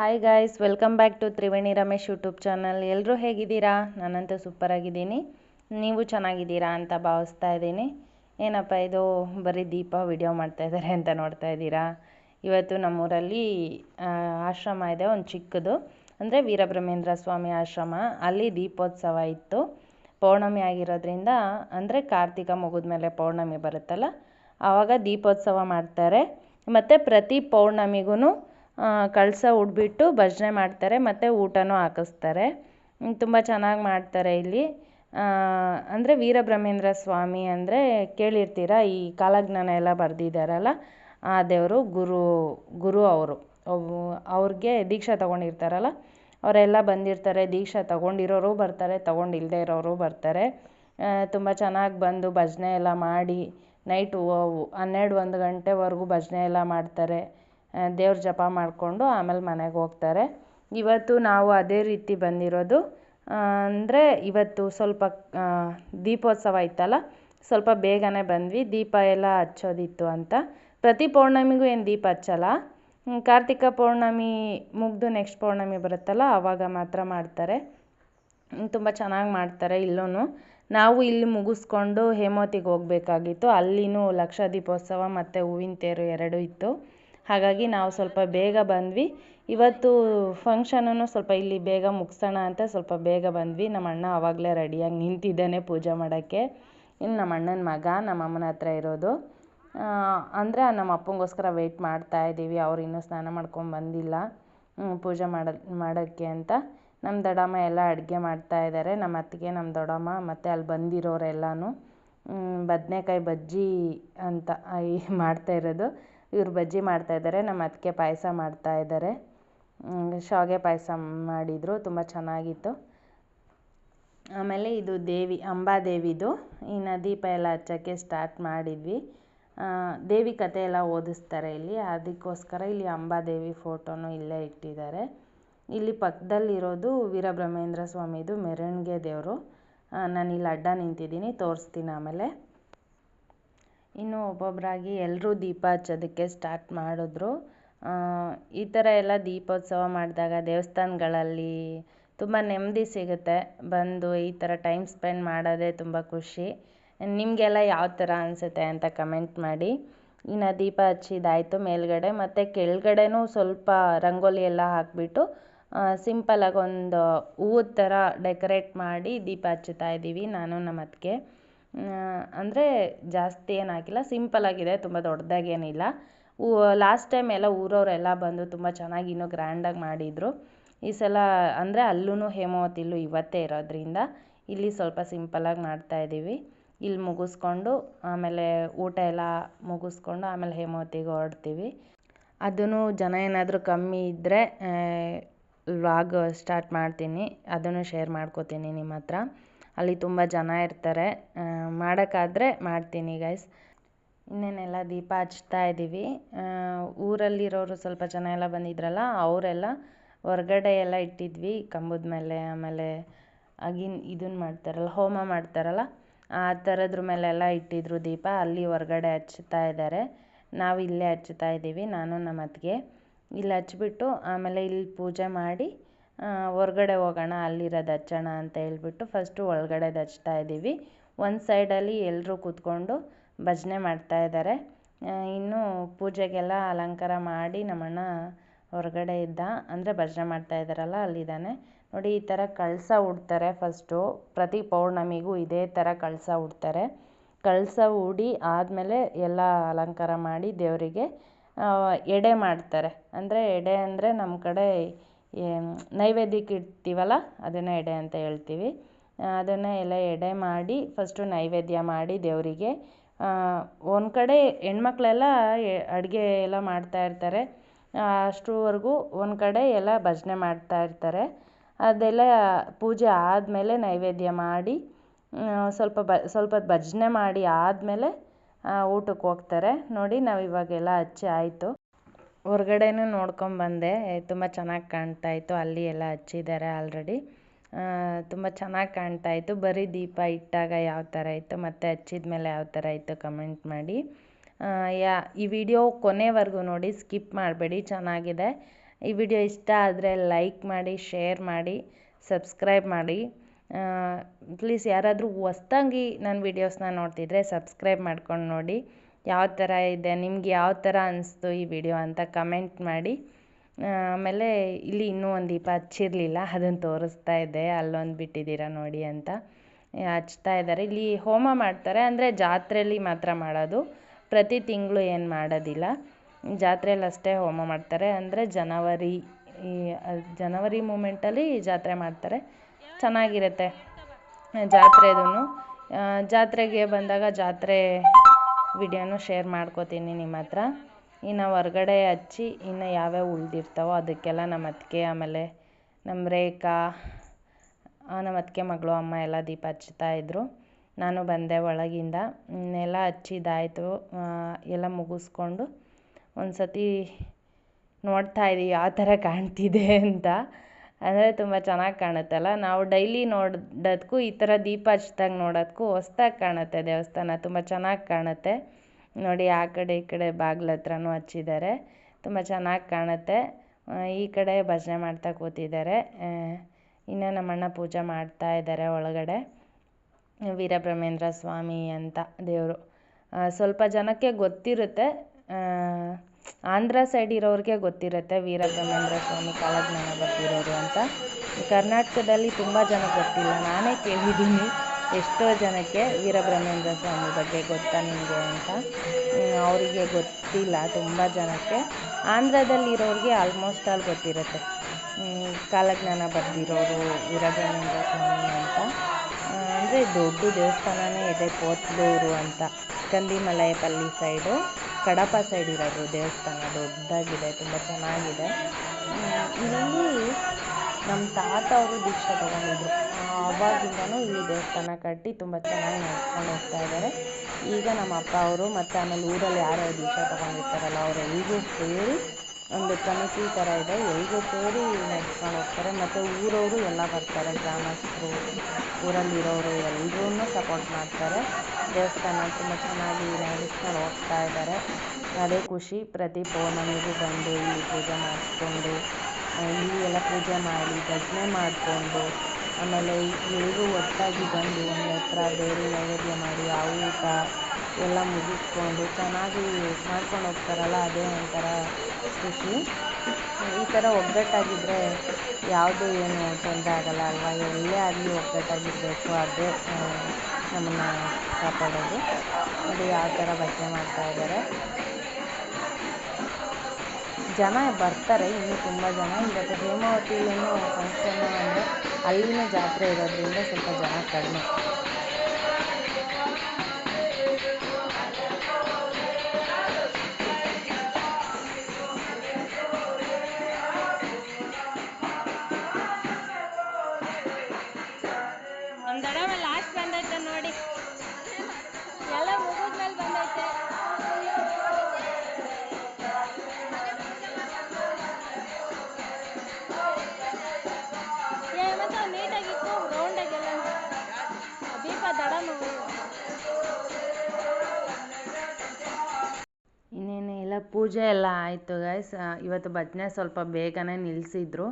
Hi guys welcome back to Triveni Ramesh YouTube channel ಎಲ್ಲರೂ ಹೇಗಿದ್ದೀರಾ? ನಾನಂತೂ ಸೂಪರ್ ಆಗಿದ್ದೀನಿ. ನೀವು ಚೆನ್ನಾಗಿದ್ದೀರಾ ಅಂತ ಭಾವಿಸ್ತಾ ಇದ್ದೀನಿ. ಏನಪ್ಪ ಇದು? ಬರೀ ದೀಪ ವಿಡಿಯೋ ಮಾಡ್ತಾ ಇದ್ದಾರೆ ಅಂತ ನೋಡ್ತಾ ಇದ್ದೀರಾ? ಇವತ್ತು ನಮ್ಮೂರಲ್ಲಿ ಆಶ್ರಮ ಇದೆ, ಒಂದು ಚಿಕ್ಕದು. ಅಂದರೆ ವೀರಬ್ರಹ್ಮೇಂದ್ರ ಸ್ವಾಮಿ ಆಶ್ರಮ. ಅಲ್ಲಿ ದೀಪೋತ್ಸವ ಇತ್ತು. ಪೌರ್ಣಮಿ ಆಗಿರೋದ್ರಿಂದ, ಅಂದರೆ ಕಾರ್ತಿಕ ಮುಗಿದ ಮೇಲೆ ಪೌರ್ಣಮಿ ಬರುತ್ತಲ್ಲ ಆವಾಗ ದೀಪೋತ್ಸವ ಮಾಡ್ತಾರೆ. ಮತ್ತು ಪ್ರತಿ ಪೌರ್ಣಮಿಗೂ ಕಳಸ ಉಡ್ಬಿಟ್ಟು ಭಜನೆ ಮಾಡ್ತಾರೆ, ಮತ್ತು ಊಟನೂ ಹಾಕಿಸ್ತಾರೆ. ತುಂಬ ಚೆನ್ನಾಗಿ ಮಾಡ್ತಾರೆ ಇಲ್ಲಿ. ಅಂದರೆ ವೀರಬ್ರಹ್ಮೇಂದ್ರ ಸ್ವಾಮಿ ಅಂದರೆ ಕೇಳಿರ್ತೀರ, ಈ ಕಾಲಜ್ಞಾನ ಎಲ್ಲ ಬರೆದಿದ್ದಾರಲ್ಲ ಆ ದೇವರು ಗುರು ಗುರು ಅವರು. ಅವ್ರಿಗೆ ದೀಕ್ಷಾ ತಗೊಂಡಿರ್ತಾರಲ್ಲ, ಅವರೆಲ್ಲ ಬಂದಿರ್ತಾರೆ, ದೀಕ್ಷಾ ತಗೊಂಡಿರೋರು ಬರ್ತಾರೆ ತಗೊಂಡಿಲ್ಲದೆ ಇರೋರು ಬರ್ತಾರೆ. ತುಂಬ ಚೆನ್ನಾಗಿ ಬಂದು ಭಜನೆ ಎಲ್ಲ ಮಾಡಿ, ನೈಟು ಹನ್ನೆರಡು, ಒಂದು ಗಂಟೆವರೆಗೂ ಭಜನೆ ಎಲ್ಲ ಮಾಡ್ತಾರೆ. ದೇವ್ರ ಜಪ ಮಾಡಿಕೊಂಡು ಆಮೇಲೆ ಮನೆಗೆ ಹೋಗ್ತಾರೆ. ಇವತ್ತು ನಾವು ಅದೇ ರೀತಿ ಬಂದಿರೋದು ಅಂದರೆ ಇವತ್ತು ಸ್ವಲ್ಪ ದೀಪೋತ್ಸವ ಇತ್ತಲ್ಲ, ಸ್ವಲ್ಪ ಬೇಗನೆ ಬಂದ್ವಿ, ದೀಪ ಎಲ್ಲ ಹಚ್ಚೋದಿತ್ತು ಅಂತ. ಪ್ರತಿ ಪೌರ್ಣಮಿಗೂ ಏನು ದೀಪ ಹಚ್ಚಲ್ಲ. ಕಾರ್ತಿಕ ಪೌರ್ಣಮಿ ಮುಗಿದು ನೆಕ್ಸ್ಟ್ ಪೌರ್ಣಮಿ ಬರುತ್ತಲ್ಲ ಆವಾಗ ಮಾತ್ರ ಮಾಡ್ತಾರೆ. ತುಂಬ ಚೆನ್ನಾಗಿ ಮಾಡ್ತಾರೆ ಇಲ್ಲೂ ನಾವು ಇಲ್ಲಿ ಮುಗಿಸ್ಕೊಂಡು ಹೇಮಾವತಿಗೆ ಹೋಗಬೇಕಾಗಿತ್ತು. ಅಲ್ಲಿನೂ ಲಕ್ಷ ದೀಪೋತ್ಸವ ಮತ್ತು ಹೂವಿನ ತೇರು ಎರಡೂ ಇತ್ತು. ಹಾಗಾಗಿ ನಾವು ಸ್ವಲ್ಪ ಬೇಗ ಬಂದ್ವಿ. ಇವತ್ತು ಫಂಕ್ಷನನ್ನು ಸ್ವಲ್ಪ ಇಲ್ಲಿ ಬೇಗ ಮುಗಿಸೋಣ ಅಂತ ಸ್ವಲ್ಪ ಬೇಗ ಬಂದ್ವಿ. ನಮ್ಮ ಅಣ್ಣ ಆವಾಗಲೇ ರೆಡಿಯಾಗಿ ನಿಂತಿದ್ದಾನೆ ಪೂಜೆ ಮಾಡೋಕ್ಕೆ. ಇನ್ನು ನಮ್ಮ ಅಣ್ಣನ ಮಗ ನಮ್ಮ ಅಮ್ಮನ ಹತ್ರ ಇರೋದು. ಅಂದರೆ ನಮ್ಮ ಅಪ್ಪಂಗೋಸ್ಕರ ವೆಯ್ಟ್ ಮಾಡ್ತಾ ಇದ್ದೀವಿ. ಅವ್ರು ಇನ್ನೂ ಸ್ನಾನ ಮಾಡ್ಕೊಂಡು ಬಂದಿಲ್ಲ. ಪೂಜೆ ಮಾಡ ಮಾಡೋಕ್ಕೆ ಅಂತ. ನಮ್ಮ ದೊಡ್ಡಮ್ಮ ಎಲ್ಲ ಅಡುಗೆ ಮಾಡ್ತಾ ಇದ್ದಾರೆ. ನಮ್ಮ ಅತ್ತಿಗೆ, ನಮ್ಮ ದೊಡ್ಡಮ್ಮ ಮತ್ತು ಅಲ್ಲಿ ಬಂದಿರೋರೆಲ್ಲನೂ. ಬದನೆಕಾಯಿ ಬಜ್ಜಿ ಅಂತ ಮಾಡ್ತಾ ಇರೋದು. ಇವ್ರು ಬಜ್ಜಿ ಮಾಡ್ತಾ ಇದ್ದಾರೆ ನಮ್ಮ ಅತ್ತಿಗೆ ಪಾಯಸ ಮಾಡ್ತಾ ಇದ್ದಾರೆ. ಹ್ಮ್, ಶಾವಿಗೆ ಪಾಯಸ ಮಾಡಿದರು ತುಂಬ ಚೆನ್ನಾಗಿತ್ತು. ಆಮೇಲೆ ಇದು ದೇವಿ ಅಂಬಾದೇವಿದು ಇನ್ನು ದೀಪ ಎಲ್ಲ ಹಚ್ಚೋಕ್ಕೆ ಸ್ಟಾರ್ಟ್ ಮಾಡಿದ್ವಿ. ದೇವಿ ಕಥೆ ಎಲ್ಲ ಓದಿಸ್ತಾರೆ ಇಲ್ಲಿ. ಅದಕ್ಕೋಸ್ಕರ ಇಲ್ಲಿ ಅಂಬಾದೇವಿ ಫೋಟೋನು ಇಲ್ಲೇ ಇಟ್ಟಿದ್ದಾರೆ. ಇಲ್ಲಿ ಪಕ್ಕದಲ್ಲಿರೋದು ವೀರಬ್ರಹ್ಮೇಂದ್ರ ಸ್ವಾಮಿದು ಮೆರವಣಿಗೆ ದೇವರು. ನಾನು ಇಲ್ಲಿ ಅಡ್ಡ ನಿಂತಿದ್ದೀನಿ ತೋರಿಸ್ತೀನಿ ಆಮೇಲೆ. ಇನ್ನು ಒಬ್ಬೊಬ್ಬರಾಗಿ ಎಲ್ಲರೂ ದೀಪ ಹಚ್ಚೋದಕ್ಕೆ ಸ್ಟಾರ್ಟ್ ಮಾಡಿದ್ರು. ಈ ಥರ ಎಲ್ಲ ದೀಪೋತ್ಸವ ಮಾಡಿದಾಗ ದೇವಸ್ಥಾನಗಳಲ್ಲಿ ತುಂಬ ನೆಮ್ಮದಿ ಸಿಗುತ್ತೆ. ಬಂದು ಈ ಥರ ಟೈಮ್ ಸ್ಪೆಂಡ್ ಮಾಡೋದೇ ತುಂಬ ಖುಷಿ. ನಿಮಗೆಲ್ಲ ಯಾವ ಥರ ಅನಿಸುತ್ತೆ ಅಂತ ಕಮೆಂಟ್ ಮಾಡಿ. ಇನ್ನು ದೀಪ ಹಚ್ಚಿದಾಯಿತು ಮೇಲ್ಗಡೆ, ಮತ್ತು ಕೆಳಗಡೆನೂ ಸ್ವಲ್ಪ ರಂಗೋಲಿ ಎಲ್ಲ ಹಾಕಿಬಿಟ್ಟು ಸಿಂಪಲಾಗಿ ಒಂದು ಹೂವು ಥರ ಡೆಕೋರೇಟ್ ಮಾಡಿ ದೀಪ ಹಚ್ಚುತ್ತಾ ಇದ್ದೀವಿ ನಾನು ನಮ್ಮ ಅತ್ತಿಗೆ ಅಂದರೆ ಜಾಸ್ತಿ ಏನು ಹಾಕಿಲ್ಲ. ಸಿಂಪಲ್ ಆಗಿದೆ, ತುಂಬ ದೊಡ್ಡದಾಗೇನಿಲ್ಲ ಊ ಲಾಸ್ಟ್ ಟೈಮ್ ಎಲ್ಲ ಊರವರೆಲ್ಲ ಬಂದು ತುಂಬ ಚೆನ್ನಾಗಿ ಇನ್ನೂ ಗ್ರ್ಯಾಂಡಾಗಿ ಮಾಡಿದರು. ಈ ಸಲ ಅಂದರೆ ಅಲ್ಲೂ ಹೇಮಾವತಿಲೂ ಇವತ್ತೇ ಇರೋದ್ರಿಂದ ಇಲ್ಲಿ ಸ್ವಲ್ಪ ಸಿಂಪಲಾಗಿ ಮಾಡ್ತಾ ಇದ್ದೀವಿ ಇಲ್ಲಿ ಮುಗಿಸ್ಕೊಂಡು, ಆಮೇಲೆ ಊಟ ಎಲ್ಲ ಮುಗಿಸ್ಕೊಂಡು ಆಮೇಲೆ ಹೇಮಾವತಿಗೆ ಹೊರಡ್ತೀವಿ. ಅದನ್ನು ಜನ ಏನಾದರೂ ಕಮ್ಮಿ ಇದ್ದರೆ ವ್ಲಾಗ್ ಸ್ಟಾರ್ಟ್ ಮಾಡ್ತೀನಿ. ಅದನ್ನು ಶೇರ್ ಮಾಡ್ಕೋತೀನಿ ನಿಮ್ಮ ಹತ್ರ. ಅಲ್ಲಿ ತುಂಬ ಜನ ಇರ್ತಾರೆ. ಮಾಡೋಕ್ಕಾದರೆ ಮಾಡ್ತೀನಿ ಗೈಸ್ ಇನ್ನೇನೆಲ್ಲ ದೀಪ ಹಚ್ತಾ ಇದ್ದೀವಿ. ಊರಲ್ಲಿರೋರು ಸ್ವಲ್ಪ ಜನ ಎಲ್ಲ ಬಂದಿದ್ರಲ್ಲ, ಅವರೆಲ್ಲ ಹೊರ್ಗಡೆ ಎಲ್ಲ ಇಟ್ಟಿದ್ವಿ. ಕಂಬದ ಮೇಲೆ, ಆಮೇಲೆ ಆಗಿನ ಇದನ್ನ ಮಾಡ್ತಾರಲ್ಲ, ಹೋಮ ಮಾಡ್ತಾರಲ್ಲ, ಆ ಥರದ್ರ ಮೇಲೆಲ್ಲ ಇಟ್ಟಿದ್ರು ದೀಪ. ಅಲ್ಲಿ ಹೊರ್ಗಡೆ ಹಚ್ತಾ ಇದ್ದಾರೆ. ನಾವು ಇಲ್ಲೇ ಹಚ್ತಾ ಇದ್ದೀವಿ, ನಾನು ನಮ್ಮ ಅತ್ತಿಗೆ ಇಲ್ಲಿ ಹಚ್ಬಿಟ್ಟು ಆಮೇಲೆ ಇಲ್ಲಿ ಪೂಜೆ ಮಾಡಿ ಹೊರ್ಗಡೆ ಹೋಗೋಣ, ಅಲ್ಲಿರೋದು ಹಚ್ಚೋಣ ಅಂತ ಹೇಳ್ಬಿಟ್ಟು ಫಸ್ಟು ಒಳಗಡೆ ಹಚ್ತಾ ಇದ್ದೀವಿ. ಒಂದು ಸೈಡಲ್ಲಿ ಎಲ್ಲರೂ ಕೂತ್ಕೊಂಡು ಭಜನೆ ಮಾಡ್ತಾ ಇದ್ದಾರೆ. ಇನ್ನೂ ಪೂಜೆಗೆಲ್ಲ ಅಲಂಕಾರ ಮಾಡಿ ನಮ್ಮಣ್ಣ ಹೊರಗಡೆ ಇದ್ದ, ಅಂದರೆ ಭಜನೆ ಮಾಡ್ತಾ ಇದ್ದಾರಲ್ಲ, ಅಲ್ಲಿದ್ದಾನೆ. ನೋಡಿ, ಈ ಥರ ಕಳಸ ಉಡ್ತಾರೆ ಫಸ್ಟು ಪ್ರತಿ ಪೌರ್ಣಮಿಗೂ ಇದೇ ಥರ ಕಳಸ ಉಡ್ತಾರೆ. ಕಳಸ ಉಡಿ ಆದಮೇಲೆ ಎಲ್ಲ ಅಲಂಕಾರ ಮಾಡಿ ದೇವರಿಗೆ ಎಡೆ ಮಾಡ್ತಾರೆ. ಅಂದರೆ ಎಡೆ ಅಂದರೆ ನಮ್ಮ ಕಡೆ ನೈವೇದ್ಯಕ್ಕೆ ಇಡ್ತೀವಲ್ಲ, ಅದನ್ನು ಎಡೆ ಅಂತ ಹೇಳ್ತೀವಿ. ಅದನ್ನು ಎಲ್ಲ ಎಡೆ ಮಾಡಿ ಫಸ್ಟು ನೈವೇದ್ಯ ಮಾಡಿ ದೇವರಿಗೆ. ಒಂದು ಕಡೆ ಹೆಣ್ಮಕ್ಳೆಲ್ಲ ಅಡುಗೆ ಎಲ್ಲ ಮಾಡ್ತಾ ಇರ್ತಾರೆ. ಅಷ್ಟರವರೆಗೂ ಒಂದು ಕಡೆ ಎಲ್ಲ ಭಜನೆ ಮಾಡ್ತಾ ಇರ್ತಾರೆ. ಅದೆಲ್ಲ ಪೂಜೆ ಆದಮೇಲೆ ನೈವೇದ್ಯ ಮಾಡಿ ಸ್ವಲ್ಪ ಬ ಸ್ವಲ್ಪ ಭಜನೆ ಮಾಡಿ ಆದಮೇಲೆ ಊಟಕ್ಕೆ ಹೋಗ್ತಾರೆ. ನೋಡಿ ನಾವು ಇವಾಗೆಲ್ಲ ಹಚ್ಚಿ ಆಯಿತು. ಹೊರ್ಗಡೆನೂ ನೋಡ್ಕೊಂಬಂದೆ ತುಂಬ ಚೆನ್ನಾಗಿ ಕಾಣ್ತಾ ಇತ್ತು. ಅಲ್ಲಿ ಎಲ್ಲ ಹಚ್ಚಿದ್ದಾರೆ ಆಲ್ರೆಡಿ ತುಂಬ ಚೆನ್ನಾಗಿ ಕಾಣ್ತಾ ಇತ್ತು. ಬರೀ ದೀಪ ಇಟ್ಟಾಗ ಯಾವ ಥರ ಇತ್ತು, ಮತ್ತು ಹಚ್ಚಿದ ಮೇಲೆ ಯಾವ ಥರ ಇತ್ತು ಕಮೆಂಟ್ ಮಾಡಿ. ಯಾ, ಈ ವಿಡಿಯೋ ಕೊನೆವರೆಗೂ ನೋಡಿ ಸ್ಕಿಪ್ ಮಾಡಬೇಡಿ, ಚೆನ್ನಾಗಿದೆ. ಈ ವಿಡಿಯೋ ಇಷ್ಟ ಆದರೆ ಲೈಕ್ ಮಾಡಿ ಶೇರ್ ಮಾಡಿ ಸಬ್ಸ್ಕ್ರೈಬ್ ಮಾಡಿ. ಪ್ಲೀಸ್ ಯಾರಾದರೂ ಹೊಸ್ದಾಗಿ ನನ್ನ ವೀಡಿಯೋಸ್ನ ನೋಡ್ತಿದ್ರೆ ಸಬ್ಸ್ಕ್ರೈಬ್ ಮಾಡ್ಕೊಂಡು ನೋಡಿ. ಯಾವ ಥರ ಇದೆ, ನಿಮ್ಗೆ ಯಾವ ಥರ ಅನ್ನಿಸ್ತು ಈ ವಿಡಿಯೋ ಅಂತ ಕಮೆಂಟ್ ಮಾಡಿ. ಆಮೇಲೆ ಇಲ್ಲಿ ಇನ್ನೂ ಒಂದು ದೀಪ ಹಚ್ಚಿರಲಿಲ್ಲ, ಅದನ್ನು ತೋರಿಸ್ತಾ ಇದ್ದೆ, ಅಲ್ಲೊಂದು ಬಿಟ್ಟಿದ್ದೀರಾ ನೋಡಿ ಅಂತ. ಹಚ್ತಾ ಇದ್ದಾರೆ ಇಲ್ಲಿ ಹೋಮ ಮಾಡ್ತಾರೆ, ಅಂದರೆ ಜಾತ್ರೆಯಲ್ಲಿ ಮಾತ್ರ ಮಾಡೋದು. ಪ್ರತಿ ತಿಂಗಳು ಏನು ಮಾಡೋದಿಲ್ಲ. ಜಾತ್ರೆಯಲ್ಲಿ ಅಷ್ಟೇ ಹೋಮ ಮಾಡ್ತಾರೆ, ಅಂದರೆ ಜನವರಿ, ಈ ಜನವರಿ ಮೂಮೆಂಟಲ್ಲಿ ಜಾತ್ರೆ ಮಾಡ್ತಾರೆ. ಚೆನ್ನಾಗಿರುತ್ತೆ. ಜಾತ್ರೆದೂ ಜಾತ್ರೆಗೆ ಬಂದಾಗ ಜಾತ್ರೆ ವಿಡಿಯೋನು ಶೇರ್ ಮಾಡ್ಕೋತೀನಿ ನಿಮ್ಮ ಹತ್ರ. ಇನ್ನು ಹೊರ್ಗಡೆ ಹಚ್ಚಿ ಇನ್ನು ಯಾವ್ಯಾವ ಉಳಿದಿರ್ತಾವೋ ಅದಕ್ಕೆಲ್ಲ ನಮ್ಮ ಅತ್ತಿಗೆ, ಆಮೇಲೆ ನಮ್ಮ ರೇಖಾ ನಮ್ಮ ಅತ್ತಿಗೆ ಮಗಳು, ಅಮ್ಮ ಎಲ್ಲ ದೀಪ ಹಚ್ತಾ ಇದ್ದರು ನಾನು ಬಂದೆ ಒಳಗಿಂದ. ಇನ್ನೆಲ್ಲ ಹಚ್ಚಿದ್ದಾಯಿತು. ಎಲ್ಲ ಮುಗಿಸ್ಕೊಂಡು ಒಂದು ಸತಿ ನೋಡ್ತಾ ಇದ್ದೀವಿ ಯಾವ ಥರ ಕಾಣ್ತಿದೆ ಅಂತ. ಅಂದರೆ ತುಂಬ ಚೆನ್ನಾಗಿ ಕಾಣುತ್ತಲ್ಲ ನಾವು ಡೈಲಿ ನೋಡೋದಕ್ಕೂ ಈ ಥರ ದೀಪ ಹಚ್ದಾಗ ನೋಡೋದಕ್ಕೂ ಹೊಸ್ದಾಗಿ ಕಾಣುತ್ತೆ ದೇವಸ್ಥಾನ, ತುಂಬ ಚೆನ್ನಾಗಿ ಕಾಣುತ್ತೆ. ನೋಡಿ, ಆ ಕಡೆ ಈ ಕಡೆ ಬಾಗ್ಲ ಹತ್ರನೂ ಹಚ್ಚಿದ್ದಾರೆ. ತುಂಬ ಚೆನ್ನಾಗಿ ಕಾಣುತ್ತೆ. ಈ ಕಡೆ ಭಜನೆ ಮಾಡ್ತಾ ಕೂತಿದ್ದಾರೆ. ಇನ್ನು ನಮ್ಮಣ್ಣ ಪೂಜೆ ಮಾಡ್ತಾ ಇದ್ದಾರೆ ಒಳಗಡೆ. ವೀರಬ್ರಹ್ಮೇಂದ್ರ ಸ್ವಾಮಿ ಅಂತ ದೇವರು. ಸ್ವಲ್ಪ ಜನಕ್ಕೆ ಗೊತ್ತಿರುತ್ತೆ. ಆಂಧ್ರ ಸೈಡ್ ಇರೋರಿಗೆ ಗೊತ್ತಿರುತ್ತೆ ವೀರಬ್ರಹ್ಮೇಂದ್ರ ಸ್ವಾಮಿ ಕಾಲಜ್ಞಾನ ಬರ್ತಿರೋರು ಅಂತ. ಕರ್ನಾಟಕದಲ್ಲಿ ತುಂಬ ಜನ ಗೊತ್ತಿಲ್ಲ. ನಾನೇ ಕೇಳಿದ್ದೀನಿ ಎಷ್ಟೋ ಜನಕ್ಕೆ ವೀರಬ್ರಹ್ಮೇಂದ್ರ ಸ್ವಾಮಿ ಬಗ್ಗೆ ಗೊತ್ತಾ ನಿಮಗೆ ಅಂತ. ಅವರಿಗೆ ಗೊತ್ತಿಲ್ಲ ತುಂಬ ಜನಕ್ಕೆ. ಆಂಧ್ರದಲ್ಲಿರೋರಿಗೆ ಆಲ್ಮೋಸ್ಟ್ ಆಲ್ ಗೊತ್ತಿರುತ್ತೆ. ಕಾಲಜ್ಞಾನ ಬರೆದಿರೋರು ವೀರಬ್ರಹ್ಮೇಂದ್ರ ಸ್ವಾಮಿ ಅಂತ. ಅಂದರೆ ದೊಡ್ಡ ದೇವಸ್ಥಾನನೇ ಇದೆ ಪೋತ್ಲೂರು ಅಂತ. ಕಂದಿಮಲಯಪಲ್ಲಿ ಸೈಡು ಕಡಪ ಸೈಡ್ ಇರೋದು ದೇವಸ್ಥಾನ ದೊಡ್ಡದಾಗಿದೆ, ತುಂಬ ಚೆನ್ನಾಗಿದೆ. ಇಲ್ಲಿ ನಮ್ಮ ತಾತ ಅವರು ದೀಕ್ಷೆ ತಗೊಂಡಿದ್ರು. ಆವಾಗಿಂದನೂ ಈ ದೇವಸ್ಥಾನ ಕಟ್ಟಿ ತುಂಬ ಚೆನ್ನಾಗಿ ನಡ್ಸ್ಕೊಂಡು ಹೋಗ್ತಾ ಇದ್ದಾರೆ. ಈಗ ನಮ್ಮ ಅಪ್ಪ ಅವರು ಮತ್ತು ಆಮೇಲೆ ಊರಲ್ಲಿ ಯಾರ್ಯಾರು ದೀಕ್ಷೆ ತಗೊಂಡಿರ್ತಾರಲ್ಲ ಅವರೆಲ್ಲರೂ ಸೇರಿ ಒಂದು ಕಮಿಟಿ ಥರ ಇದೆ. ಎಲ್ರಿಗೂ ಸೇರಿ ನಡ್ಸ್ಕೊಂಡು ಹೋಗ್ತಾರೆ. ಮತ್ತು ಊರವರು ಎಲ್ಲ ಬರ್ತಾರೆ. ಗ್ರಾಮಸ್ಥರು, ಊರಲ್ಲಿರೋರು ಎಲ್ರೂ ಸಪೋರ್ಟ್ ಮಾಡ್ತಾರೆ. ದೇವಸ್ಥಾನ ತುಂಬ ಚೆನ್ನಾಗಿ ನಡೆಸ್ಕೊಂಡು ಹೋಗ್ತಾ ಇದ್ದಾರೆ. ಅದೇ ಖುಷಿ. ಪ್ರತಿ ಪೌರ್ಣಮಿಗೂ ಬಂದು ಇಲ್ಲಿ ಪೂಜೆ ಮಾಡಿಸ್ಕೊಂಡು ಇಲ್ಲಿ ಎಲ್ಲ ಪೂಜೆ ಮಾಡಿ, ಭಜನೆ ಮಾಡಿಕೊಂಡು, ಆಮೇಲೆ ಎಲ್ಲರೂ ಒಟ್ಟಾಗಿ ಬಂದು ಒಂದು ಹತ್ರ ದೇವರು ನೈವೇದ್ಯ ಮಾಡಿ, ಆ ಊಟ ಎಲ್ಲ ಮುಗಿಸ್ಕೊಂಡು ಚೆನ್ನಾಗಿ ಮಾಡ್ಕೊಂಡು ಹೋಗ್ತಾರಲ್ಲ, ಅದೇ ಒಂಥರ ಖುಷಿ. ಈ ಥರ ಒಗ್ಗಟ್ಟಾಗಿದ್ದರೆ ಯಾವುದು ಏನು ತೊಂದರೆ ಆಗಲ್ಲ ಅಲ್ವಾ? ಎಲ್ಲೇ ಆಗಲಿ ಒಗ್ಗಟ್ಟಾಗಿರಬೇಕು, ಅದೇ ನಮ್ಮನ್ನು ಕಾಪಾಡೋದು. ಅದು ಯಾವ ಥರ ಭಜನೆ ಮಾಡ್ತಾ ಇದ್ದಾರೆ. ಜನ ಬರ್ತಾರೆ, ಇನ್ನೂ ತುಂಬ ಜನ. ಇವತ್ತು ಹೇಮಾವತಿಯಲ್ಲೂ ಫಂಕ್ಷನ್ ಅಂದರೆ ಅಲ್ಲಿನ ಜಾತ್ರೆ ಇರೋದ್ರಿಂದ ಸ್ವಲ್ಪ ಜನ ಕಡಿಮೆ. ಪೂಜೆ ಎಲ್ಲ ಆಯಿತು ಗೈಸ್ ಇವತ್ತು ಭಜನೆ ಸ್ವಲ್ಪ ಬೇಗನೆ ನಿಲ್ಲಿಸಿದ್ರು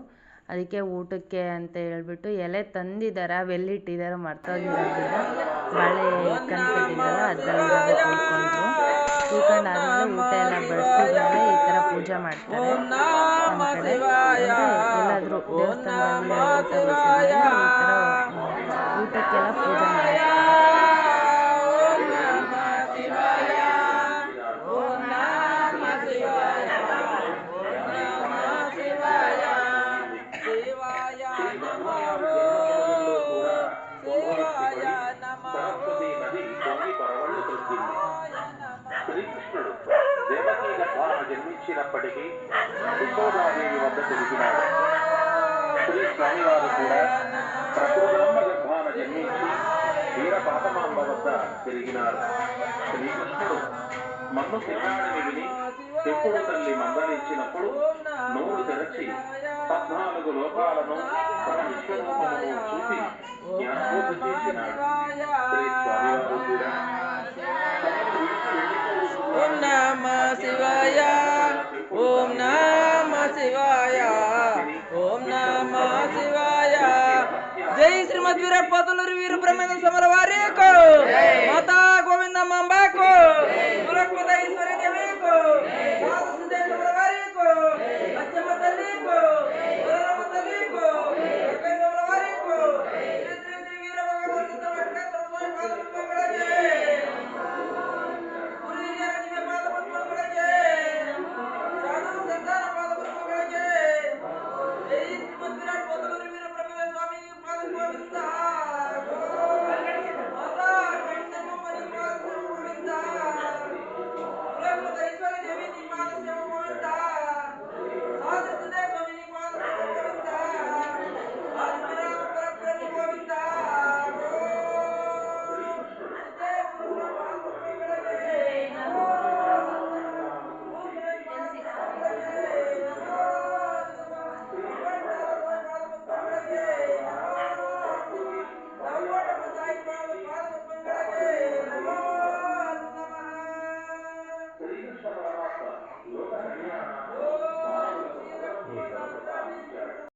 ಅದಕ್ಕೆ ಊಟಕ್ಕೆ ಅಂತ ಹೇಳ್ಬಿಟ್ಟು ಎಲೆ ತಂದಿದ್ದಾರೆ ಅವೆಲ್ಲಿಟ್ಟಿದ್ದಾರೆ ಮರ್ತೋಗಿರೋದ್ರಿಂದ ಬಾಳೆ ಕಟ್ಕೊಂಡಿದ್ದಾರೋ ಅದರಲ್ಲಿ ಕೂತ್ಕೊಂಡ್ರು. ಕೂತ್ಕೊಂಡು ಆದಮೇಲೆ ಊಟ ಎಲ್ಲ ಬಡಿಸಿದ್ಮೇಲೆ ಈ ಥರ ಪೂಜೆ ಮಾಡ್ತಾರೆ. ನಮ್ಮ ಕಡೆ ಎಲ್ಲಾದರೂ ದೇವಸ್ಥಾನದಲ್ಲಿ ಊಟ ಬಡಿಸಿದ್ಮೇಲೆ ಈ ಥರ ಊಟಕ್ಕೆಲ್ಲ ಪೂಜೆ ಮಾಡಿಸ್ತಾರೆ జన్మించినప్పటికీ యశోదాదేవి వద్ద తిరిగినాడు. శ్రీ స్వామివారు కూడా ప్రకృతమ్మ గర్భాన జన్మించి వీరపాతమాంబ వద్ద తిరిగినారు. శ్రీకృష్ణుడు మన్ను తిన్నాడని విని తెప్పుడు తల్లి మందలించినప్పుడు నోరు తెరచి పద్నాలుగు లోకాలను తన విశ్వరూపమును చూపి జ్ఞానబోధ చేసినాడు శ్రీ స్వామివారు శివాయ. ఓం నమ శివాయ. జై శ్రీమద్ వీర పదులూరు వీరు బ్రహ్మేంద్ర సమర వారికి మాతా గోవిందమ్మ అంబాకు.